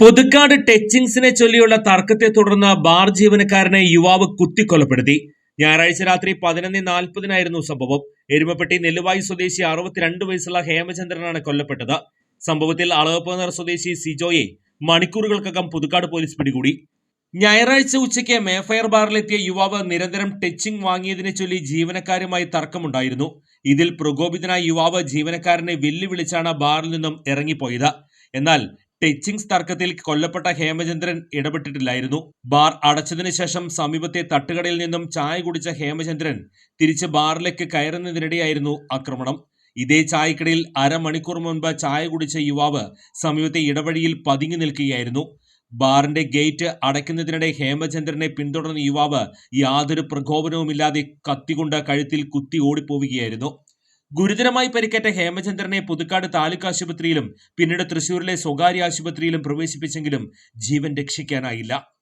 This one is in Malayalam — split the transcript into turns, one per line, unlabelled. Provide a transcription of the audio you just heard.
പുതുക്കാട് ടച്ചിങ്സിനെ ചൊല്ലിയുള്ള തർക്കത്തെ തുടർന്ന് ബാർ ജീവനക്കാരനെ യുവാവ് കുത്തിക്കൊലപ്പെടുത്തി. ഞായറാഴ്ച രാത്രി പതിനൊന്ന് നാൽപ്പതിനായിരുന്നു സംഭവം. എരുമപ്പെട്ടി നെല്ലുവായി സ്വദേശി അറുപത്തിരണ്ട് വയസ്സുള്ള ഹേമചന്ദ്രനാണ് കൊല്ലപ്പെട്ടത്. സംഭവത്തിൽ അളവപ്പനർ സ്വദേശി സിജോയെ മണിക്കൂറുകൾക്കകം പുതുക്കാട് പോലീസ് പിടികൂടി. ഞായറാഴ്ച ഉച്ചയ്ക്ക് മേഫയർ ബാറിലെത്തിയ യുവാവ് നിരന്തരം ടച്ചിങ് വാങ്ങിയതിനെ ചൊല്ലി ജീവനക്കാരുമായി തർക്കമുണ്ടായിരുന്നു. ഇതിൽ പ്രകോപിതനായ യുവാവ് ജീവനക്കാരനെ വെല്ലുവിളിച്ചാണ് ബാറിൽ നിന്നും ഇറങ്ങിപ്പോയത്. എന്നാൽ ടച്ചിങ്സ് തർക്കത്തിൽ കൊല്ലപ്പെട്ട ഹേമചന്ദ്രൻ ഇടപെട്ടിട്ടില്ലായിരുന്നു. ബാർ അടച്ചതിനു ശേഷം സമീപത്തെ തട്ടുകടയിൽ നിന്നും ചായ കുടിച്ച ഹേമചന്ദ്രൻ തിരിച്ച് ബാറിലേക്ക് കയറുന്നതിനിടെയായിരുന്നു ആക്രമണം. ഇതേ ചായക്കടയിൽ അരമണിക്കൂർ മുൻപ് ചായ കുടിച്ച യുവാവ് സമീപത്തെ ഇടവഴിയിൽ പതുങ്ങി നിൽക്കുകയായിരുന്നു. ബാറിന്റെ ഗേറ്റ് അടയ്ക്കുന്നതിനിടെ ഹേമചന്ദ്രനെ പിന്തുടർന്ന യുവാവ് യാതൊരു പ്രകോപനവുമില്ലാതെ കത്തികൊണ്ട് കഴുത്തിൽ കുത്തി ഓടിപ്പോവുകയായിരുന്നു. ഗുരുതരമായി പരിക്കേറ്റ ഹേമചന്ദ്രനെ പുതുക്കാട് താലൂക്ക് ആശുപത്രിയിലും പിന്നീട് തൃശൂരിലെ സ്വകാര്യ ആശുപത്രിയിലും പ്രവേശിപ്പിച്ചെങ്കിലും ജീവൻ രക്ഷിക്കാനായില്ല.